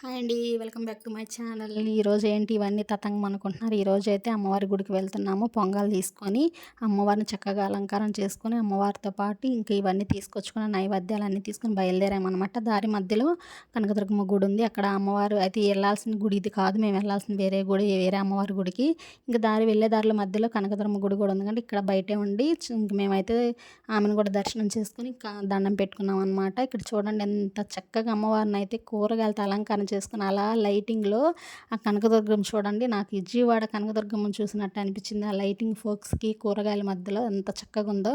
Hi అండి welcome back to my channel. ఈరోజు ఏంటి ఇవన్నీ తతంగం అనుకుంటున్నారు? ఈరోజు అయితే అమ్మవారి గుడికి వెళ్తున్నాము పొంగల్ తీసుకొని అమ్మవారిని చక్కగా అలంకారం చేసుకొని అమ్మవారితో పాటు ఇంకా ఇవన్నీ తీసుకొచ్చుకున్న నైవేద్యాలు అన్నీ తీసుకొని బయలుదేరామన్నమాట. దారి మధ్యలో కనకదుర్గమ్మ గుడి ఉంది. అక్కడ అమ్మవారు అయితే వెళ్ళాల్సిన గుడి ఇది కాదు. మేము వెళ్ళాల్సిన వేరే గుడి వేరే అమ్మవారి గుడికి. ఇంకా దారి వెళ్ళే దారిలో మధ్యలో కనకదుర్గమ్మ గుడి కూడా ఉంది. కానీ ఇక్కడ బయటే ఉండి ఇంక మేమైతే ఆమెను కూడా దర్శనం చేసుకుని దండం పెట్టుకున్నాం అనమాట ఇక్కడ చూడండి ఎంత చక్కగా అమ్మవారిని అయితే కూరగాయలతో అలంకారం చేసుకుని అలా లైటింగ్లో ఆ కనకదుర్గం చూడండి. నాకు విజయవాడ కనకదుర్గం చూసినట్టు అనిపించింది. ఆ లైటింగ్ ఫోక్స్కి కూరగాయల మధ్యలో ఎంత చక్కగా ఉందో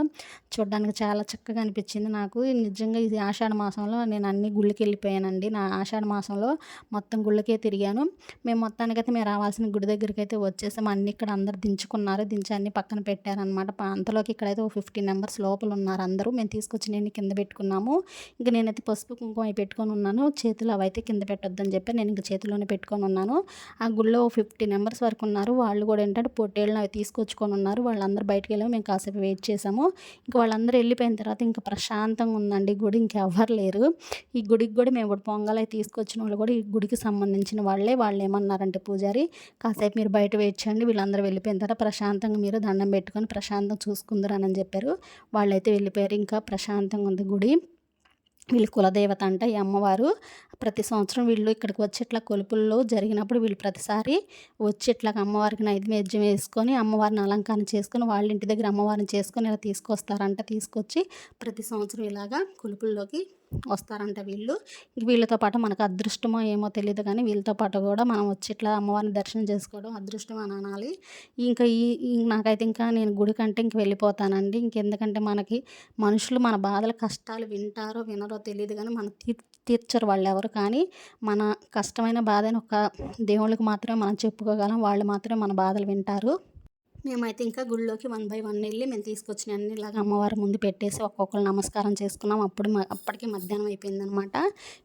చూడడానికి చాలా చక్కగా అనిపించింది నాకు. నిజంగా ఇది ఆషాఢ మాసంలో నేను అన్ని గుళ్ళకి వెళ్ళిపోయానండి నా ఆషాఢ మాసంలో మొత్తం గుళ్ళకే తిరిగాను. మేము మొత్తానికైతే మేము రావాల్సిన గుడి దగ్గరికి అయితే వచ్చేసాము. అన్ని ఇక్కడ అందరు దించుకున్నారు. దించి అన్ని పక్కన పెట్టారనమాట అంతలోకి ఇక్కడైతే ఒక ఫిఫ్టీన్ మెంబర్స్ లోపల ఉన్నారు అందరూ. మేము తీసుకొచ్చి నేను కింద పెట్టుకున్నాము. ఇంకా నేనైతే పసుపు కుంకుమ పెట్టుకొని ఉన్నాను. చేతులు అవైతే కింద పెట్టొద్దు అని చెప్పి నేను ఇంక చేతిలోనే పెట్టుకొని ఉన్నాను. ఆ గుళ్ళో ఫిఫ్టీ మెంబర్స్ వరకు ఉన్నారు. వాళ్ళు కూడా ఏంటంటే పొట్టేళ్ళని అవి తీసుకొచ్చుకొని ఉన్నారు. వాళ్ళందరూ బయటకు వెళ్ళాము మేము కాసేపు వెయిట్ చేసాము. ఇంకా వాళ్ళందరూ వెళ్ళిపోయిన తర్వాత ఇంకా ప్రశాంతంగా ఉందండి. గుడి ఇంకెవ్వరు లేరు. ఈ గుడికి కూడా మేము ఇప్పుడు పొంగల్ అవి తీసుకొచ్చిన వాళ్ళు కూడా ఈ గుడికి సంబంధించిన వాళ్ళే. వాళ్ళు ఏమన్నారంటే పూజారి కాసేపు మీరు బయట వెయిట్ చేయండి. వీళ్ళందరూ వెళ్ళిపోయిన తర్వాత ప్రశాంతంగా మీరు దండం పెట్టుకొని ప్రశాంతంగా చూసుకుందరు అని చెప్పారు. వాళ్ళైతే వెళ్ళిపోయారు. ఇంకా ప్రశాంతంగా ఉంది గుడి. వీళ్ళు కులదేవత అంట ఈ అమ్మవారు. ప్రతి సంవత్సరం వీళ్ళు ఇక్కడికి వచ్చి ఇట్లా కొలుపుల్లో జరిగినప్పుడు వీళ్ళు ప్రతిసారి వచ్చి ఇట్లా అమ్మవారికి నైవేద్యం వేసుకొని అమ్మవారిని అలంకరణ చేసుకొని వాళ్ళ ఇంటి దగ్గర అమ్మవారిని చేసుకొని ఇలా తీసుకొస్తారంట. తీసుకొచ్చి ప్రతి సంవత్సరం ఇలాగా కొలుపుల్లోకి వస్తారంట వీళ్ళు. వీళ్ళతో పాటు మనకు అదృష్టమో ఏమో తెలియదు కానీ వీళ్ళతో పాటు కూడా మనం వచ్చి ఇట్లా అమ్మవారిని దర్శనం చేసుకోవడం అదృష్టం అని అనాలి. ఇంకా ఈ నాకైతే ఇంకా నేను గుడి కంటే ఇంక వెళ్ళిపోతానండి. ఇంకెందుకంటే మనకి మనుషులు మన బాధల కష్టాలు వింటారో వినరో తెలియదు కానీ మన తీర్చరు వాళ్ళు ఎవరు కానీ మన కష్టమైన బాధని ఒక దేవుళ్ళకి మాత్రమే మనం చెప్పుకోగలం. వాళ్ళు మాత్రమే మన బాధలు వింటారు. మేమైతే ఇంకా గుళ్ళోకి వన్ బై వన్ వెళ్ళి మేము తీసుకొచ్చిన అన్ని ఇలాగ అమ్మవారి ముందు పెట్టేసి ఒక్కొక్కరు నమస్కారం చేసుకున్నాం. అప్పుడు అప్పటికి మధ్యాహ్నం అయిపోయిందనమాట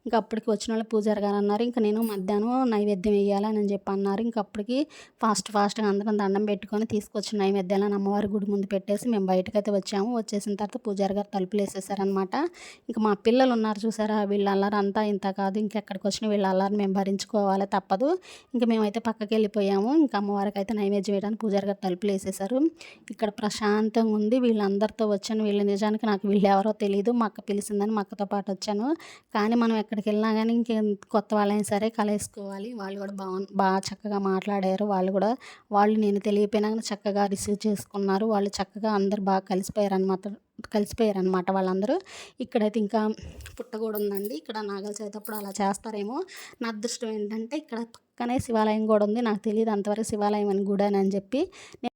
ఇంకా అప్పటికి వచ్చిన వాళ్ళు పూజారి గారు అన్నారు ఇంకా నేను మధ్యాహ్నం నైవేద్యం వేయాలని చెప్పి అన్నారు. ఇంకా అప్పటికి ఫాస్ట్ ఫాస్ట్గా అందరం దండం పెట్టుకొని తీసుకొచ్చిన నైవేద్యాలను అమ్మవారి గుడి ముందు పెట్టేసి మేము బయటకైతే వచ్చాము. వచ్చేసిన తర్వాత పూజారి గారు తలుపులు వేసేసారనమాట ఇంకా మా పిల్లలు ఉన్నారు చూసారా వీళ్ళ అల్లారంతా అంతా ఇంత కాదు. ఇంకెక్కడికి వచ్చిన వీళ్ళ అల్లారు మేము భరించుకోవాలి తప్పదు. ఇంకా మేమైతే పక్కకి వెళ్ళిపోయాము. ఇంకా అమ్మవారికి అయితే నైవేద్యం వేయడానికి పూజారి గారు తలుపులు వేసేసారు ఇక్కడ ప్రశాంతంగా ఉంది. వీళ్ళందరితో వచ్చాను. వీళ్ళ నిజానికి నాకు వీళ్ళు ఎవరో తెలియదు మా అక్క పిలిచిందని మా అక్కతో పాటు వచ్చాను. కానీ మనం ఎక్కడికి వెళ్ళినా కానీ ఇంక కొత్త వాళ్ళైనా సరే కలేసుకోవాలి. వాళ్ళు కూడా బాగా బాగా చక్కగా మాట్లాడారు. వాళ్ళు కూడా వాళ్ళు నేను తెలియపోయినా చక్కగా రిసీవ్ చేసుకున్నారు. వాళ్ళు చక్కగా అందరు బాగా కలిసిపోయారు అనమాట కలిసిపోయారు అనమాట వాళ్ళందరూ. ఇక్కడైతే ఇంకా పుట్ట కూడా ఉందండి. ఇక్కడ నాగల చేతప్పుడు అలా చేస్తారేమో. నా అదృష్టం ఏంటంటే ఇక్కడ పక్కనే శివాలయం కూడా ఉంది. నాకు తెలియదు అంతవరకు శివాలయం అని గుడి అని చెప్పి నేను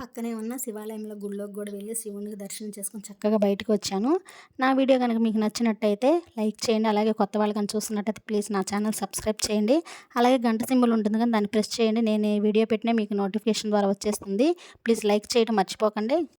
పక్కనే ఉన్న శివాలయంలో గుళ్ళోకి కూడా వెళ్ళి శివునికి దర్శనం చేసుకొని చక్కగా బయటకు వచ్చాను. నా వీడియో కనుక మీకు నచ్చినట్టయితే లైక్ చేయండి అలాగే కొత్త వాళ్ళు కానీ చూస్తున్నట్టయితే ప్లీజ్ నా ఛానల్ సబ్స్క్రైబ్ చేయండి. అలాగే గంట సింబల్ ఉంటుంది కానీ దాన్ని ప్రెస్ చేయండి. నేను ఏ వీడియో పెట్టినా మీకు నోటిఫికేషన్ ద్వారా వచ్చేస్తుంది. ప్లీజ్ లైక్ చేయడం మర్చిపోకండి.